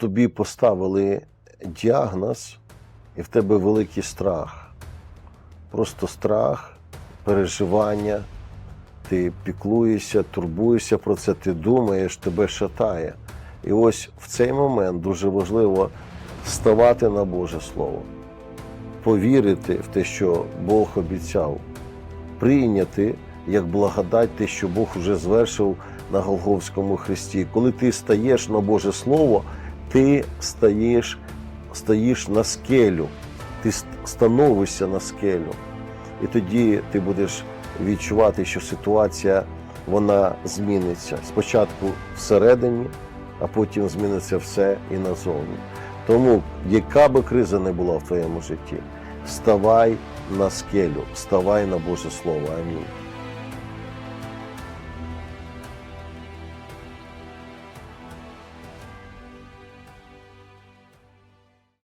тобі поставили діагноз, і в тебе великий страх. Просто страх, переживання, ти піклуєшся, турбуєшся про це, ти думаєш, тебе шатає. І ось в цей момент дуже важливо ставати на Боже Слово, повірити в те, що Бог обіцяв, прийняти як благодать те, що Бог вже звершив на Голговському хресті. Коли ти стаєш на Боже Слово, ти стаєш, стаєш на скелю, ти становишся на скелю. І тоді ти будеш відчувати, що ситуація вона зміниться. Спочатку всередині, а потім зміниться все і назовні. Тому, яка би криза не була в твоєму житті, вставай на скелю, вставай на Боже Слово. Амінь.